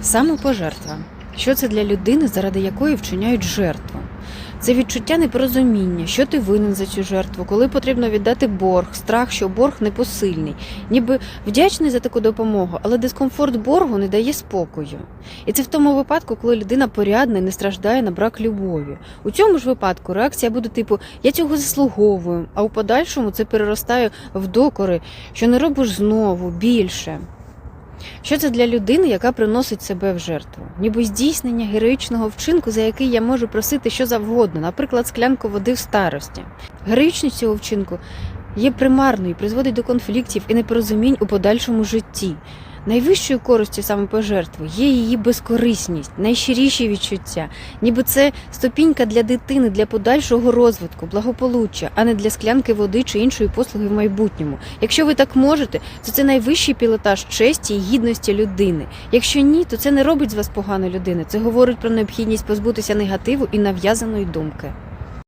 Самопожертва. Що це для людини, заради якої вчиняють жертву? Це відчуття непорозуміння, що ти винен за цю жертву, коли потрібно віддати борг, страх, що борг непосильний, ніби вдячний за таку допомогу, але дискомфорт боргу не дає спокою. І це в тому випадку, коли людина порядна і не страждає на брак любові. У цьому ж випадку реакція буде типу Я цього заслуговую, а у подальшому це переростає в докори, що не робиш знову, більше. Що це для людини, яка приносить себе в жертву? Ніби здійснення героїчного вчинку, за який я можу просити що завгодно, наприклад, склянку води в старості. Героїчність цього вчинку є примарною, призводить до конфліктів і непорозумінь у подальшому житті. Найвищою користю самопожертви є її безкорисність, найщиріші відчуття, ніби це ступінька для дитини для подальшого розвитку, благополуччя, а не для склянки води чи іншої послуги в майбутньому. Якщо ви так можете, то це найвищий пілотаж честі і гідності людини. Якщо ні, то це не робить з вас поганої людини. Це говорить про необхідність позбутися негативу і нав'язаної думки.